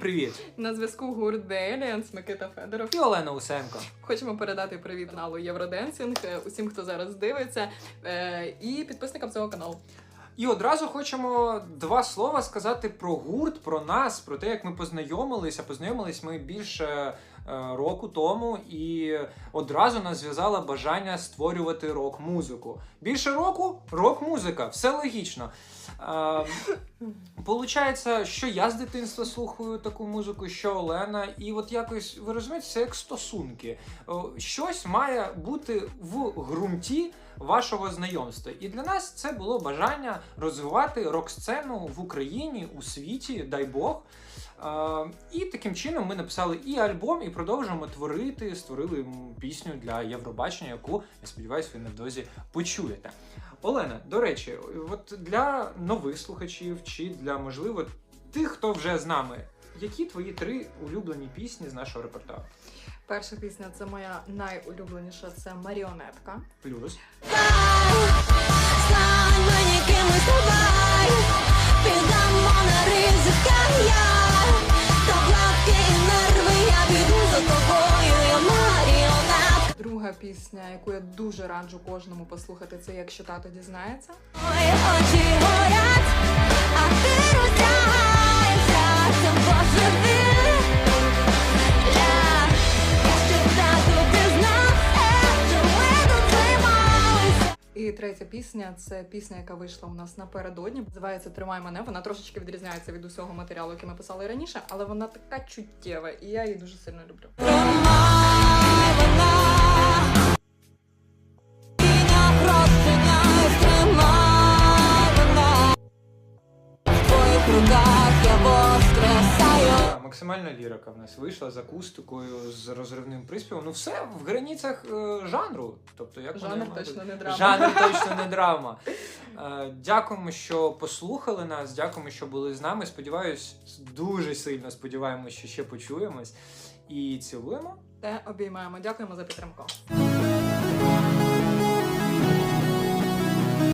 привіт! На зв'язку гурт The Aliens, Микита Федоров. І Олена Усенко. Хочемо передати привіт каналу Євроденсінг е, усім, хто зараз дивиться, е, і підписникам цього каналу. І одразу хочемо два слова сказати про гурт, про нас, про те, як ми познайомилися. Познайомились ми більше року тому, і одразу нас зв'язало бажання створювати рок-музику. Більше року рок-музика, все логічно. Е, Получається, що я з дитинства слухаю таку музику, що Олена, і от якось ви розумієте, це як стосунки. Щось має бути в ґрунті вашого знайомства. І для нас це було бажання розвивати рок-сцену в Україні, у світі, дай Бог. Е, І таким чином ми написали і альбом, і продовжуємо творити, створили пісню для Євробачення, яку я сподіваюся, ви невдовзі почуєте. Олена, до речі, от для нових слухачів чи для можливо тих, хто вже з нами, які твої три улюблені пісні з нашого репертуару? Перша пісня це моя найулюбленіша. Це маріонетка. Плюс. Друга пісня, яку я дуже раджу кожному послухати, це якщо тато дізнається. Мої очі горять, третя пісня це пісня, яка вийшла у нас напередодні. Називається Тримай мене. Вона трошечки відрізняється від усього матеріалу, який ми писали раніше, але вона така чуттєва, і я її дуже сильно люблю. Тримай. Так, Максимальна лірика в нас вийшла з акустикою, з розривним приспівом. Ну все в границях е, жанру. Тобто, як Жанр точно не драма. Жанр точно не драма. Е, дякуємо, що послухали нас. Дякуємо, що були з нами. Сподіваюсь, дуже сильно сподіваємося, що ще почуємось. І цілуємо. Те обіймаємо. Дякуємо за підтримку.